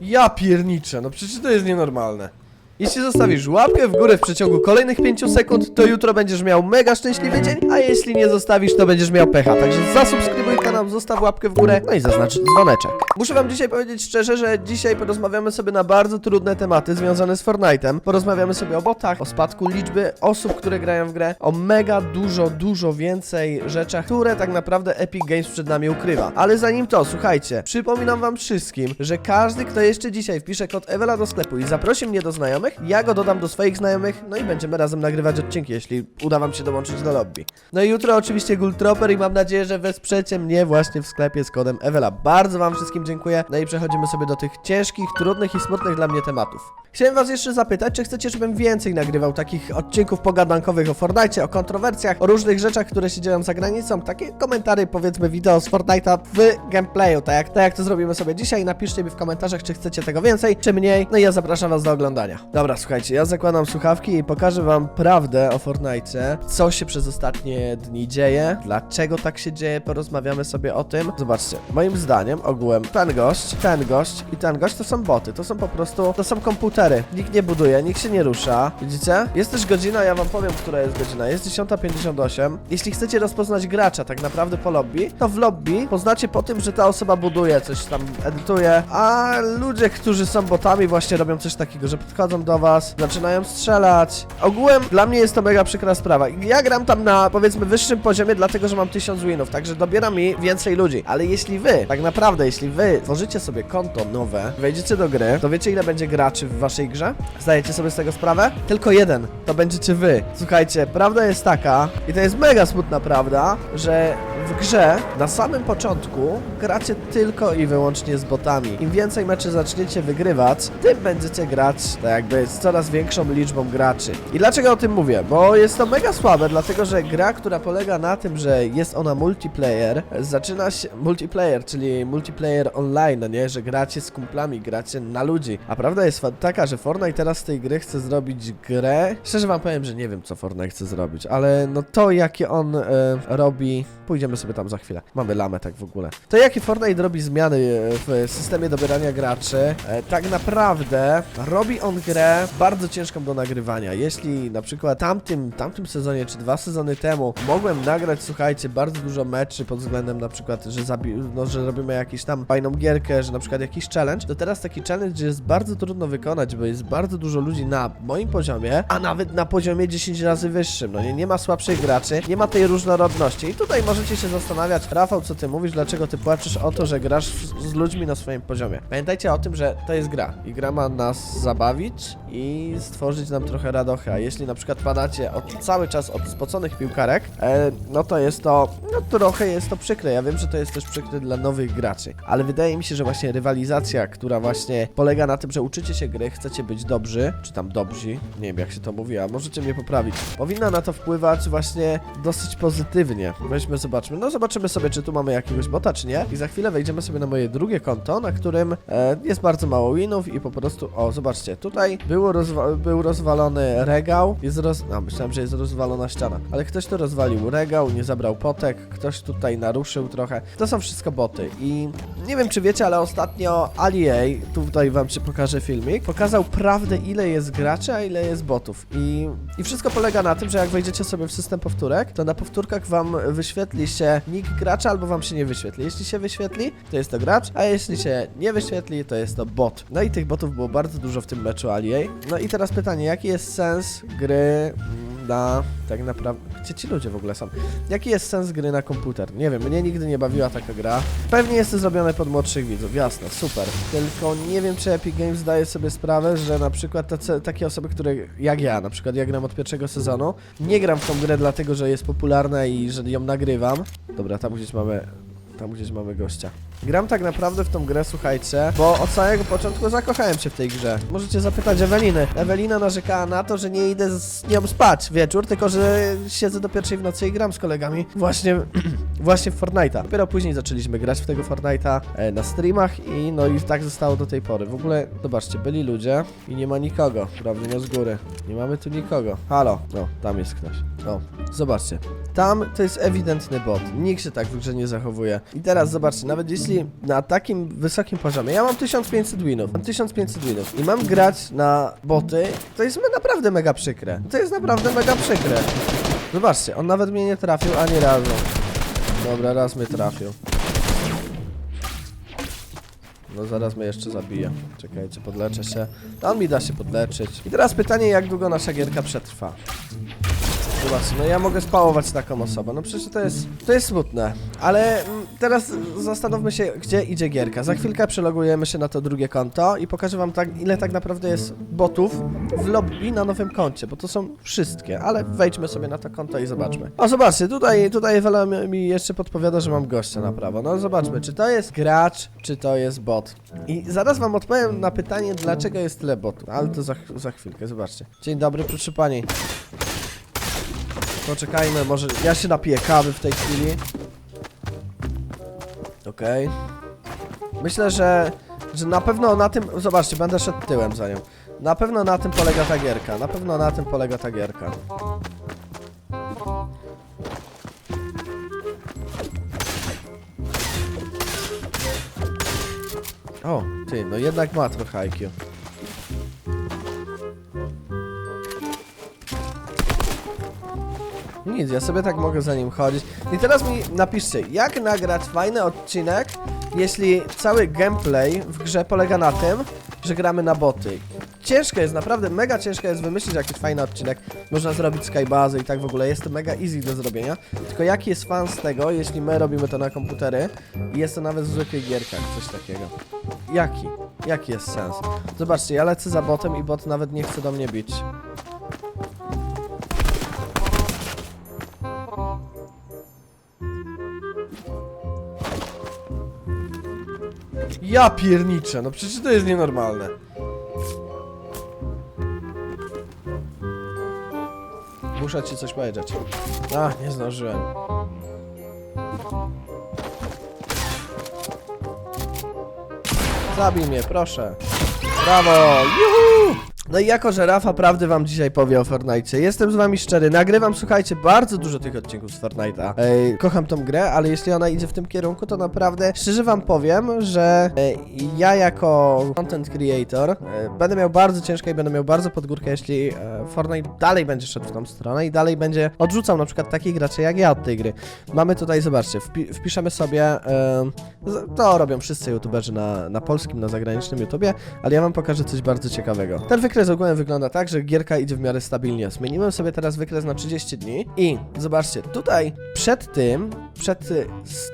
Ja pierniczę, no przecież to jest nienormalne. Jeśli zostawisz łapkę w górę w przeciągu kolejnych 5 sekund, to jutro będziesz miał mega szczęśliwy dzień, a jeśli nie zostawisz, to będziesz miał pecha. Także zasubskrybuj kanał, zostaw łapkę w górę, no i zaznacz dzwoneczek. Muszę wam dzisiaj powiedzieć szczerze, że dzisiaj porozmawiamy sobie na bardzo trudne tematy związane z Fortnite'em. Porozmawiamy sobie o botach, o spadku liczby osób, które grają w grę, o mega dużo, dużo więcej rzeczach, które tak naprawdę Epic Games przed nami ukrywa. Ale zanim to, słuchajcie, przypominam wam wszystkim, że każdy, kto jeszcze dzisiaj wpisze kod Ewela do sklepu i zaprosi mnie do znajomych, ja go dodam do swoich znajomych, no i będziemy razem nagrywać odcinki, jeśli uda wam się dołączyć do lobby. No i jutro oczywiście Gultroper i mam nadzieję, że wesprzecie mnie właśnie w sklepie z kodem Ewela. Bardzo wam wszystkim dziękuję. No i przechodzimy sobie do tych ciężkich, trudnych i smutnych dla mnie tematów. Chciałem was jeszcze zapytać, czy chcecie, żebym więcej nagrywał takich odcinków pogadankowych o Fortnite, o kontrowersjach, o różnych rzeczach, które się dzieją za granicą, takie komentary, powiedzmy, wideo z Fortnite'a w gameplayu, tak jak, tak jak to zrobimy sobie dzisiaj. Napiszcie mi w komentarzach, czy chcecie tego więcej, czy mniej. No i ja zapraszam was do oglądania. Dobra, słuchajcie, ja zakładam słuchawki i pokażę wam prawdę o Fortnite, co się przez ostatnie dni dzieje, dlaczego tak się dzieje, porozmawiamy sobie o tym. Zobaczcie, moim zdaniem, ogółem, ten gość, ten gość i ten gość to są boty, to są po prostu, to są komputery. Nikt nie buduje, nikt się nie rusza. Widzicie? Jest też godzina, ja wam powiem, która jest godzina. Jest 10.58. Jeśli chcecie rozpoznać gracza tak naprawdę po lobby, to w lobby poznacie po tym, że ta osoba buduje, coś tam edytuje, a ludzie, którzy są botami właśnie robią coś takiego, że podchodzą do was, zaczynają strzelać. Ogółem dla mnie jest to mega przykra sprawa. Ja gram tam na powiedzmy wyższym poziomie, dlatego że mam 1000 winów, także dobiera mi więcej ludzi. Ale jeśli wy, tak naprawdę, jeśli wy tworzycie sobie konto nowe, wejdziecie do gry, to wiecie ile będzie graczy w waszej grze? Zdajecie sobie z tego sprawę? Tylko jeden, to będziecie wy. Słuchajcie, prawda jest taka, i to jest mega smutna prawda, że w grze na samym początku gracie tylko i wyłącznie z botami. Im więcej meczy zaczniecie wygrywać, tym będziecie grać tak jakby z coraz większą liczbą graczy. I dlaczego o tym mówię? Bo jest to mega słabe, dlatego że gra, która polega na tym, że jest ona multiplayer, zaczyna się multiplayer, czyli multiplayer online, no nie, że gracie z kumplami, gracie na ludzi. A prawda jest taka, że Fortnite teraz z tej gry chce zrobić grę. Szczerze wam powiem, że nie wiem, co Fortnite chce zrobić, ale no to, jakie on e, robi, pójdziemy sobie tam za chwilę. Mamy lamę tak w ogóle. To, jakie Fortnite robi zmiany e, w systemie dobierania graczy, e, tak naprawdę robi on grę bardzo ciężką do nagrywania. Jeśli na przykład tamtym, tamtym sezonie, czy dwa sezony temu mogłem nagrać, słuchajcie, bardzo dużo meczy pod względem na przykład, że, zabi- no, że robimy jakąś tam fajną gierkę, że na przykład jakiś challenge, to teraz taki challenge jest bardzo trudno wykonać, bo jest bardzo dużo ludzi na moim poziomie, a nawet na poziomie 10 razy wyższym. No nie, nie ma słabszych graczy, nie ma tej różnorodności. I tutaj możecie się zastanawiać, Rafał, co ty mówisz, dlaczego ty płaczesz o to, że grasz z ludźmi na swoim poziomie. Pamiętajcie o tym, że to jest gra i gra ma nas zabawić i stworzyć nam trochę radochy, a jeśli na przykład padacie od, cały czas od spoconych piłkarek, e, no to jest to, no trochę jest to przykre. Ja wiem, że to jest też przykre dla nowych graczy, ale wydaje mi się, że właśnie rywalizacja, która właśnie polega na tym, że uczycie się gry, chcecie być dobrzy, czy tam dobrzy, nie wiem jak się to mówi, a możecie mnie poprawić, powinna na to wpływać właśnie dosyć pozytywnie. Weźmy, zobaczmy, no zobaczymy sobie, czy tu mamy jakiegoś bota, czy nie. I za chwilę wejdziemy sobie na moje drugie konto, na którym e, jest bardzo mało winów i po prostu, o zobaczcie, tutaj było rozwa był rozwalony regał, jest roz... no myślałem, że jest rozwalona ściana, ale ktoś tu rozwalił regał, nie zabrał potek, ktoś tutaj naruszył trochę, to są wszystko boty. I nie wiem, czy wiecie, ale ostatnio AliA, tutaj wam się pokażę filmik, pokazał prawdę, ile jest graczy, a ile jest botów. I, i wszystko polega na tym, że jak wejdziecie sobie w system powtórek, to na powtórkach wam wyświetli się nick gracza, albo wam się nie wyświetli. Jeśli się wyświetli, to jest to gracz, a jeśli się nie wyświetli, to jest to bot. No i tych botów było bardzo dużo w tym meczu AliA. No i teraz pytanie, jaki jest sens gry na tak naprawdę... Gdzie ci ludzie w ogóle są? Jaki jest sens gry na komputer? Nie wiem, mnie nigdy nie bawiła taka gra. Pewnie jest to zrobione pod młodszych widzów, jasne, super. Tylko nie wiem, czy Epic Games zdaje sobie sprawę, że na przykład tacy, takie osoby, które jak ja, na przykład ja gram od pierwszego sezonu, nie gram w tą grę dlatego, że jest popularna i że ją nagrywam. Dobra, tam gdzieś mamy tam gdzieś mamy gościa. Gram tak naprawdę w tą grę, słuchajcie, bo od samego początku zakochałem się w tej grze. Możecie zapytać Eweliny. Ewelina narzekała na to, że nie idę z nią spać wieczór, tylko że siedzę do pierwszej w nocy i gram z kolegami właśnie, właśnie w Fortnite'a. Dopiero później zaczęliśmy grać w tego Fortnite'a e, na streamach i no i tak zostało do tej pory. W ogóle, zobaczcie, byli ludzie i nie ma nikogo, prawda, z góry. Nie mamy tu nikogo. Halo, no, tam jest ktoś. O, zobaczcie. Tam to jest ewidentny bot. Nikt się tak w grze nie zachowuje. I teraz zobaczcie, nawet jeśli jeśli na takim wysokim poziomie, ja mam 1500 winów, mam 1500 winów i mam grać na boty, to jest naprawdę mega przykre. To jest naprawdę mega przykre. Zobaczcie, on nawet mnie nie trafił ani razu. Dobra, raz mnie trafił. No zaraz mnie jeszcze zabije. Czekajcie, podleczę się. On mi da się podleczyć. I teraz pytanie, jak długo nasza gierka przetrwa. Zobaczcie, no ja mogę spałować taką osobę. No przecież to jest, to jest smutne. Ale mm, teraz zastanówmy się, gdzie idzie gierka. Za chwilkę przelogujemy się na to drugie konto i pokażę wam tak, ile tak naprawdę jest botów w lobby na nowym koncie, bo to są wszystkie, ale wejdźmy sobie na to konto i zobaczmy. O, zobaczcie, tutaj, tutaj Ewela mi- mi jeszcze podpowiada, że mam gościa na prawo. No zobaczmy, czy to jest gracz, czy to jest bot. I zaraz wam odpowiem na pytanie, dlaczego jest tyle botów, ale to za, za chwilkę, zobaczcie. Dzień dobry, proszę pani. Poczekajmy, może ja się napiję kawy w tej chwili. Okej. Myślę, że, że na pewno na tym, zobaczcie, będę szedł tyłem za nią. Na pewno na tym polega ta gierka, na pewno na tym polega ta gierka. O, ty, no jednak ma trochę IQ. Nic, ja sobie tak mogę za nim chodzić. I teraz mi napiszcie, jak nagrać fajny odcinek, jeśli cały gameplay w grze polega na tym, że gramy na boty. Ciężko jest, naprawdę mega ciężko jest wymyślić jakiś fajny odcinek. Można zrobić skybazy i tak w ogóle, jest to mega easy do zrobienia. Tylko jaki jest fan z tego, jeśli my robimy to na komputery i jest to nawet w zwykłych gierkach, coś takiego. Jaki? Jaki jest sens? Zobaczcie, ja lecę za botem i bot nawet nie chce do mnie bić. Ja pierniczę, no przecież to jest nienormalne. Muszę ci coś powiedzieć. A, nie zdążyłem. Zabij mnie, proszę. Brawo! Juhu! No i jako, że Rafa prawdy wam dzisiaj powie o Fortnite, jestem z wami szczery, nagrywam, słuchajcie, bardzo dużo tych odcinków z Fortnite'a. Ej, kocham tą grę, ale jeśli ona idzie w tym kierunku, to naprawdę, szczerze wam powiem, że e, ja jako content creator e, będę miał bardzo ciężko i będę miał bardzo pod górkę, jeśli Fortnite dalej będzie szedł w tą stronę i dalej będzie odrzucał na przykład takich graczy jak ja od tej gry. Mamy tutaj, zobaczcie, wpi wpiszemy sobie, to robią wszyscy youtuberzy na, na polskim, na zagranicznym YouTubie, ale ja wam pokażę coś bardzo ciekawego. Ten wykres ogólnie wygląda tak, że gierka idzie w miarę stabilnie. Zmieniłem sobie teraz wykres na 30 dni i zobaczcie, tutaj przed tym, przed y,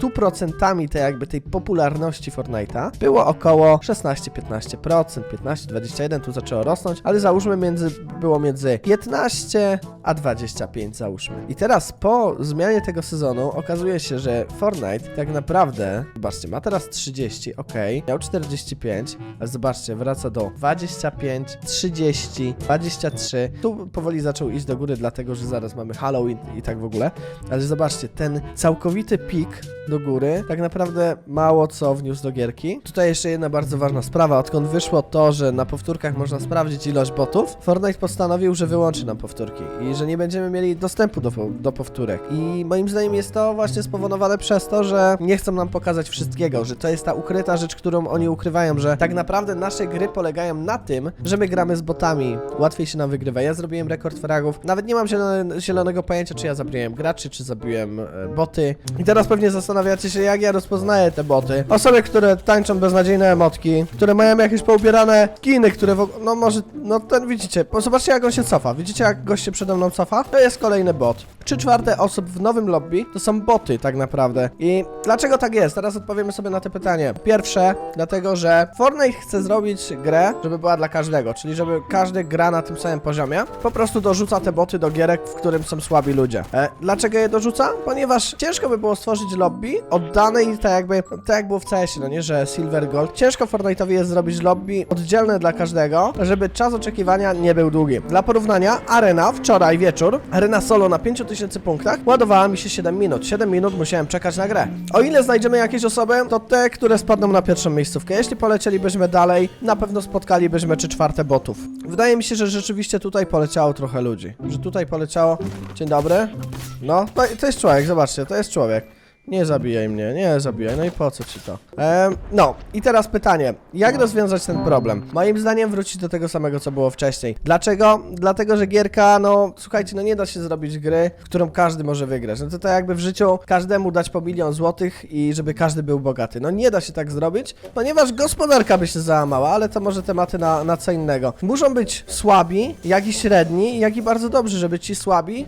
100% tej jakby tej popularności Fortnite'a było około 16-15%, 15-21, tu zaczęło rosnąć, ale załóżmy między, było między 15 a 25 załóżmy. I teraz po zmianie tego sezonu okazuje się, że Fortnite tak naprawdę, zobaczcie, ma teraz 30, ok, miał 45, ale zobaczcie, wraca do 25, 30, 23. Tu powoli zaczął iść do góry, dlatego że zaraz mamy Halloween i tak w ogóle. Ale zobaczcie, ten całkowity pik do góry tak naprawdę mało co wniósł do gierki. Tutaj jeszcze jedna bardzo ważna sprawa. Odkąd wyszło to, że na powtórkach można sprawdzić ilość botów, Fortnite postanowił, że wyłączy nam powtórki i że nie będziemy mieli dostępu do, do powtórek. I moim zdaniem jest to właśnie spowodowane przez to, że nie chcą nam pokazać wszystkiego, że to jest ta ukryta rzecz, którą oni ukrywają, że tak naprawdę nasze gry polegają na tym, że my gramy z botami. Łatwiej się nam wygrywa. Ja zrobiłem rekord fragów. Nawet nie mam zielone, zielonego pojęcia, czy ja zabiłem graczy, czy zabiłem e, boty. I teraz pewnie zastanawiacie się, jak ja rozpoznaję te boty. Osoby, które tańczą beznadziejne emotki, które mają jakieś poubierane skiny, które w, og- no może, no ten widzicie, zobaczcie jak on się cofa. Widzicie jak gość się przede mną cofa? To jest kolejny bot. Trzy czwarte osób w nowym lobby to są boty tak naprawdę. I dlaczego tak jest? Teraz odpowiemy sobie na to pytanie. Pierwsze, dlatego że Fortnite chce zrobić grę, żeby była dla każdego, czyli żeby każdy gra na tym samym poziomie. Po prostu dorzuca te boty do gierek, w którym są słabi ludzie. E, dlaczego je dorzuca? Ponieważ ciężko by było stworzyć lobby oddane i tak jakby, tak jak było w CS-ie, no nie, że Silver Gold. Ciężko Fortnite'owi jest zrobić lobby oddzielne dla każdego, żeby czas oczekiwania nie był długi. Dla porównania, Arena wczoraj wieczór, Arena solo na 5000 punktach, ładowała mi się 7 minut. 7 minut musiałem czekać na grę. O ile znajdziemy jakieś osoby, to te, które spadną na pierwszą miejscówkę. Jeśli polecielibyśmy dalej, na pewno spotkalibyśmy czy czwarte botów. Wydaje mi się, że rzeczywiście tutaj poleciało trochę ludzi. Że tutaj poleciało... Dzień dobry. No, to, to jest człowiek, zobaczcie, to jest człowiek. Nie zabijaj mnie, nie zabijaj, no i po co ci to? Em, no, i teraz pytanie, jak rozwiązać ten problem? Moim zdaniem wrócić do tego samego, co było wcześniej. Dlaczego? Dlatego, że gierka, no, słuchajcie, no nie da się zrobić gry, w którą każdy może wygrać. No to tak jakby w życiu każdemu dać po milion złotych i żeby każdy był bogaty. No nie da się tak zrobić, ponieważ gospodarka by się załamała, ale to może tematy na, na co innego. Muszą być słabi, jak i średni, jak i bardzo dobrzy, żeby ci słabi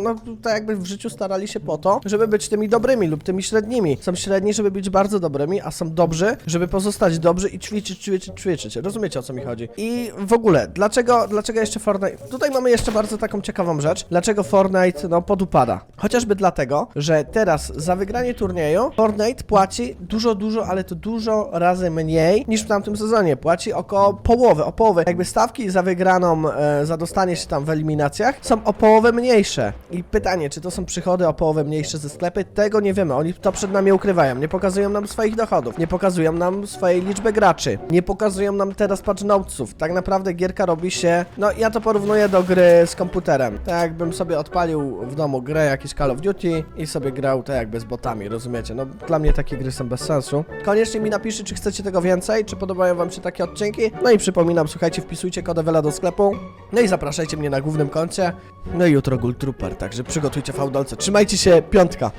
no tak jakby w życiu starali się po to, żeby być tymi dobrymi lub tymi średnimi. Są średni, żeby być bardzo dobrymi, a są dobrzy, żeby pozostać dobrzy i ćwiczyć, ćwiczyć, ćwiczyć. Rozumiecie o co mi chodzi? I w ogóle, dlaczego, dlaczego jeszcze Fortnite... Tutaj mamy jeszcze bardzo taką ciekawą rzecz. Dlaczego Fortnite, no, podupada? Chociażby dlatego, że teraz za wygranie turnieju Fortnite płaci dużo, dużo, ale to dużo razy mniej niż w tamtym sezonie. Płaci około połowy, o połowę. Jakby stawki za wygraną, e, za dostanie się tam w eliminacjach są o połowę mniejsze. I pytanie, czy to są przychody o połowę mniejsze ze sklepy? Tego nie wiemy. Oni to przed nami ukrywają. Nie pokazują nam swoich dochodów. Nie pokazują nam swojej liczby graczy. Nie pokazują nam teraz patch notesów. Tak naprawdę gierka robi się... No, ja to porównuję do gry z komputerem. Tak jakbym sobie odpalił w domu grę jakiś Call of Duty i sobie grał tak jakby z botami, rozumiecie? No, dla mnie takie gry są bez sensu. Koniecznie mi napiszcie, czy chcecie tego więcej, czy podobają wam się takie odcinki. No i przypominam, słuchajcie, wpisujcie kod Ewela do sklepu. No i zapraszajcie mnie na głównym koncie. No i jutro Gul Trooper, także przygotujcie fałdolce. Trzymajcie się, piątka.